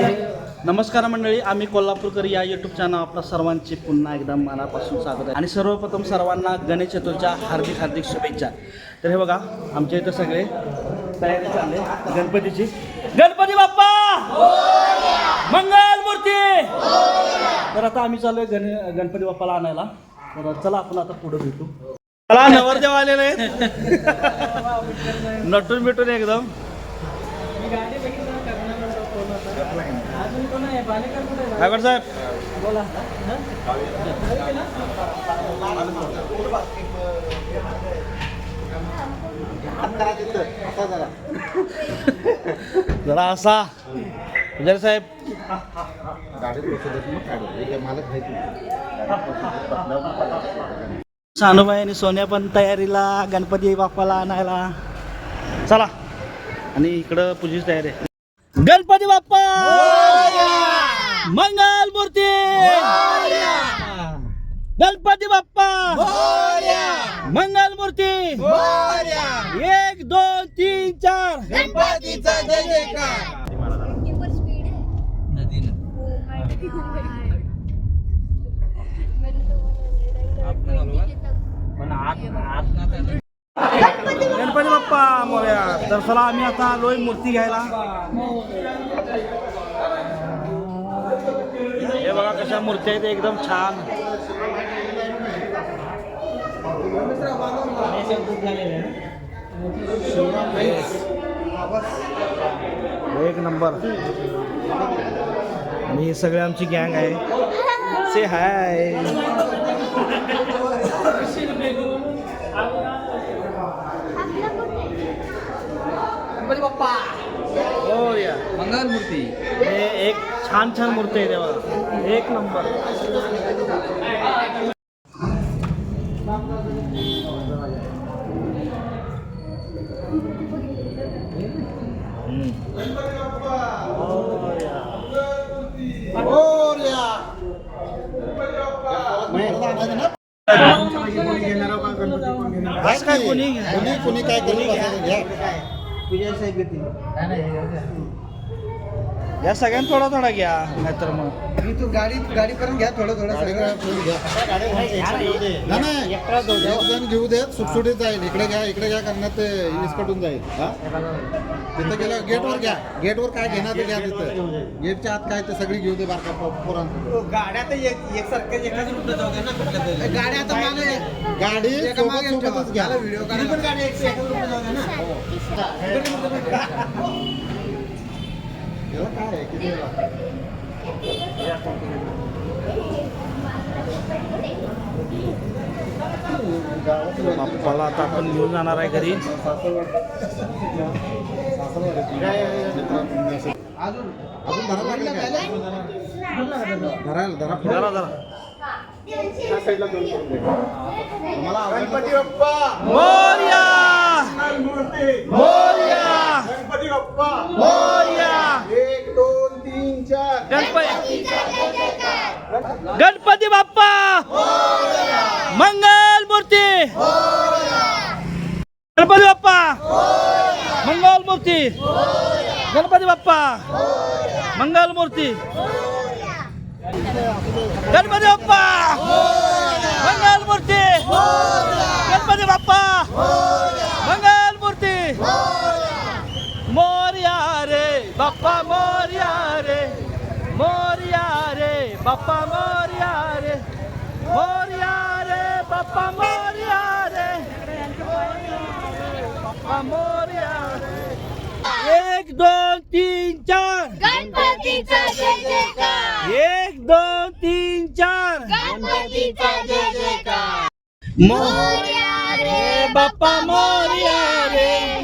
नमस्कार मंडळी आम्ही कोल्हापूरकर या युट्यूब चॅनल आपल्या सर्वांचे पुन्हा एकदा मनापासून स्वागत आहे. आणि सर्वप्रथम सर्वांना गणेश चतुर्थीच्या हार्दिक हार्दिक शुभेच्छा. तर हे बघा आमच्या इथं सगळे तयारी चालले गणपतीची. गणपती बाप्पा! मंगल मूर्ती! तर आता आम्ही चाललोय गण गणपती बाप्पाला आणायला. तर चला आपण आता पुढे भेटू. चला नवरदेव आलेले आहेत. नटून बिटून एकदम. गायकवाड साहेब. जरा असा. पुजारी साहेब. सानूबाई आणि सोन्या पण तयारीला गणपती बाप्पाला आणायला. चला. आणि इकडं पूजेची तयारी आहे. गणपती बाप्पा! मंगल मूर्ती! गणपती बाप्पा! मंगल मूर्ती! एक दोन तीन चार! गणपतीचा जय जयकार! किंवा स्पीड आहे हो माहिती गणपती बाप्पा मोर्या. तर चला आम्ही आता आलोय मूर्ती घ्यायला. हे बघा कशा मूर्ती आहेत एकदम छान. एक नंबर. मी सगळे आमची गँग आहे. से हाय गणपती बाप्पा. हो या. मंगल मूर्ती हे एक छान छान मूर्ती आहे तेव्हा एक नंबर. आज काय कोणी कोणी कोणी काय करू घ्या. या सगळ्यांना थोडा थोडा घ्या नाहीतर मग. मी तू गाडी गाडी करून घ्या थोडं थोडं सगळं. फुल घ्या. नाही, नाही. एक जण घेऊ देत सुटसुटीत जाईल. इकडे घ्या इकडे घ्या करण्यात ते विस्कटून जाईल. हा? तिथं गेलं गेटवर घ्या. गेटवर काय घेणार ते घ्या तिथं. गेटच्या आत काय ते सगळी घेऊ दे बारका पो- पोरांचं. गाड्या तर एक एकसारख्या एकाच रूटला जाऊ द्या ना कुठल्या तरी. गाड्या आता मागे गाडी एका सोबत मागे सोबतच घ्या. व्हिडिओ पण गाडी एक एकाच रूटला जाऊ द्या ना. याला काय आहे? किती वेळा? बाप्पाला आता आपण घेऊन जाणार आहे घरी अजून धरा लागलं काय धरायला धरा जरा जरा मला गणपती बाप्पा मोर्या मोर्या गणपती बाप्पा मोर्या एक दोन तीन चार गणपती गणपती बाप्पा मंगल मूर्ती गणपती बाप्पा मंगल मूर्ती गणपती बाप्पा मंगल मूर्ती गणपती बाप्पा मंगल मूर्ती गणपती बाप्पा मंगल मूर्ती मोर्या रे बाप्पा मोर्या बाप्पा मोर्या रे मोर्या रे बाप्पा मोर्या रे. बाप्पा मोर्या रे. एक दोन तीन चार. गणपतीचा जय जयकार. एक दोन तीन चार. गणपतीचा जय जयकार. मोर्या रे बाप्पा मोर्या रे.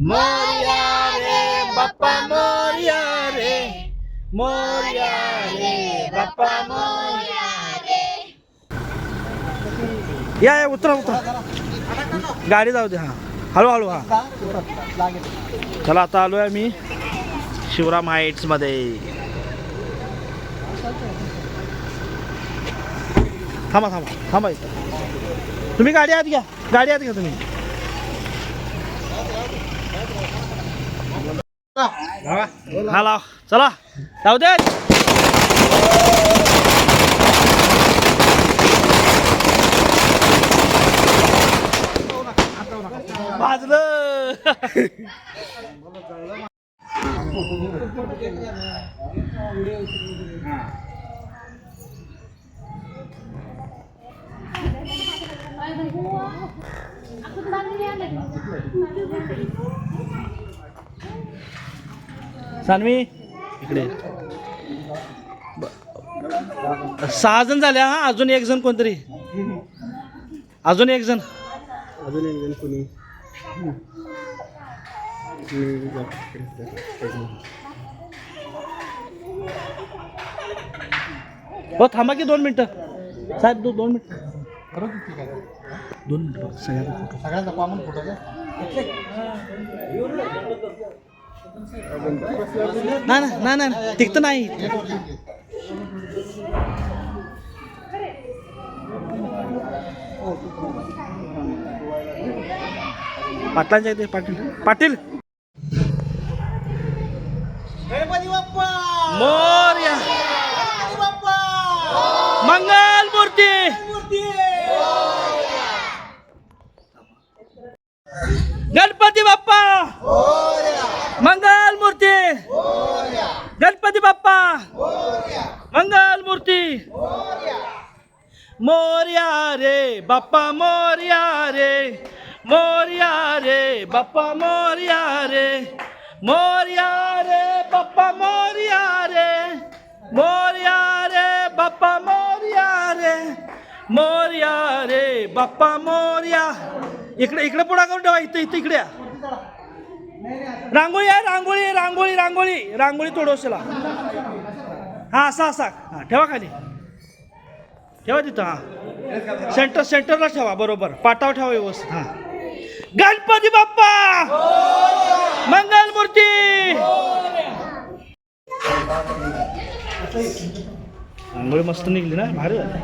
मोर्या रे बाप्पा मोर्या रे. मोर्या या या उतरा उतरा. गाडी जाऊ दे हा. हळू हळू हा. चला आता आलो आहे मी शिवराम हाईट्समध्ये. थांबा थांबा थांबा इथं. तुम्ही गाडी आत घ्या. गाडी आत घ्या तुम्ही. हा लाव. चला. जाऊ दे. भाजलं सानवी? इकडे. सहा जण झाले हा? अजून एक जण कोणतरी? अजून एक जण? अजून एक जण कोणी? हो थांबा की दोन मिनटं. साहेब दो दोन मिनटं. दोन मिनटं. बघ, सगळ्यांना फोटो सगळ्यांचा कॉमन फोटो का नाही नाही नाही. तिकतं नाही. पाटलांच्या इथे पाटील पाटील मोर्या मंगल मूर्ती गणपती बाप्पा मंगल मूर्ती गणपती बाप्पा मंगल मूर्ती. मोर्या रे बाप्पा मोर्या रे. मोर्या रे बाप्पा मोर्या रे. मोर्या रे बाप्पा मोर्या रे. मोर्या रे बाप्पा मोर्या रे. मोर्या रे बाप्पा मोर्या. इकडे इकडे पुढा करून ठेवा इथं इथं इकडे या. रांगोळी आहे रांगोळी रांगोळी रांगोळी. रांगोळी तोडवशीला हा असा असा हा ठेवा खाली. ठेवा तिथं हा. सेंटर सेंटरला ठेवा बरोबर. पाटाव ठेवा व्यवस्थित हा. गणपती बाप्पा! मंगल मूर्ती रांगोळी मस्त निघली ना भारी झाली.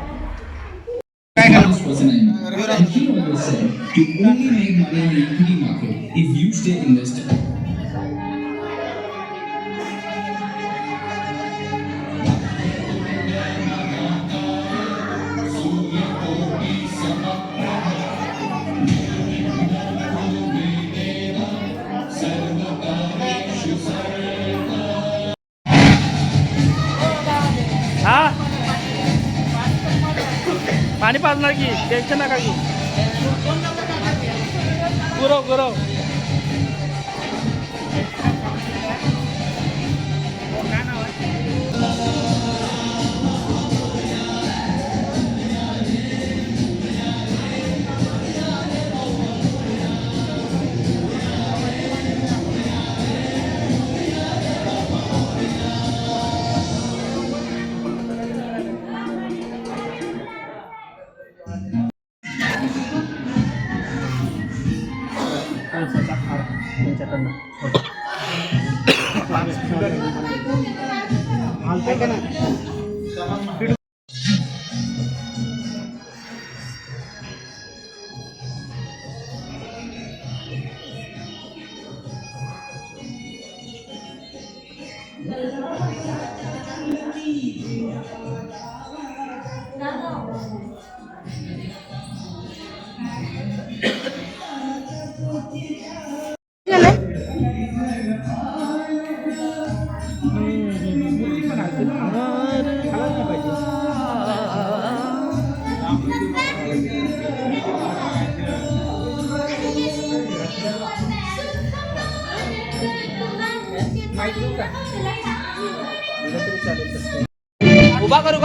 पाणी पाजणार की टेन्शन नका की गुरव गुरव.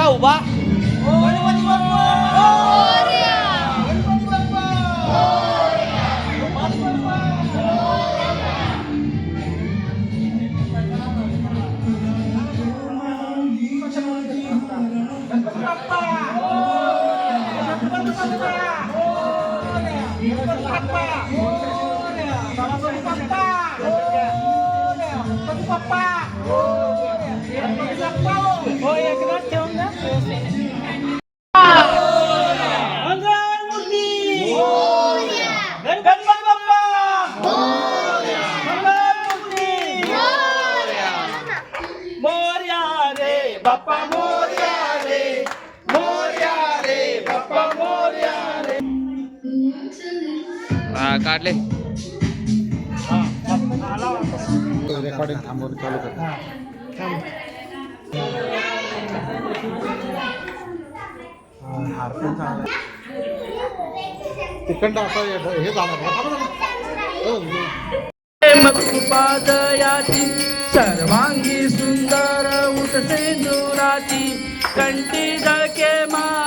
उभा करू का हा काढले रेकॉर्डिंग थांबवून चालू कर तिखंड असं हे हे झालं बघा, थांबा, थांबा. हो, हो. कृपादयाची सर्वांगी सुंदर उठसे दुराची कंठी जळके माळ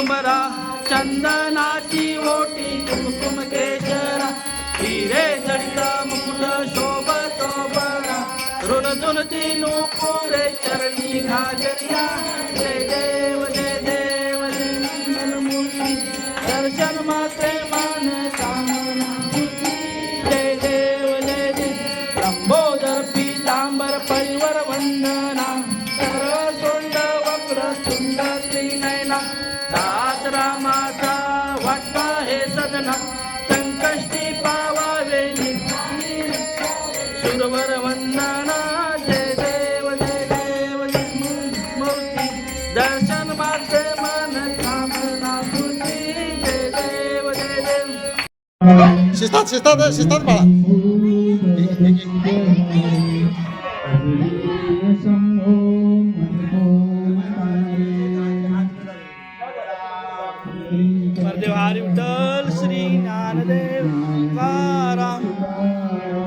कुंभरा चंदनाची ओटी कुमकुम केशरा हिरे जडित मुकुट शोभतो बरा. ऋण तीनू नूपुरे चरणी घागरिया जय देव जय देव शिस्तात शिस्तात शिस्तात बाळा हरी विठ्ठल श्री ज्ञानदेव तुकाराम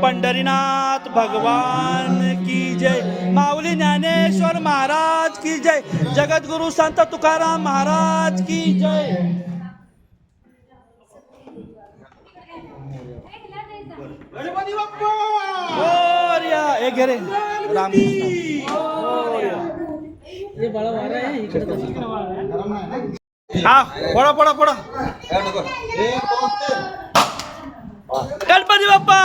पंढरीनाथ भगवान की जय माऊली ज्ञानेश्वर महाराज की जय जगद्गुरु संत तुकाराम महाराज की जय गणपती बाप्पा. हे घे रे रामकृष्ण. हा पडा पडा पडा. गणपती बाप्पा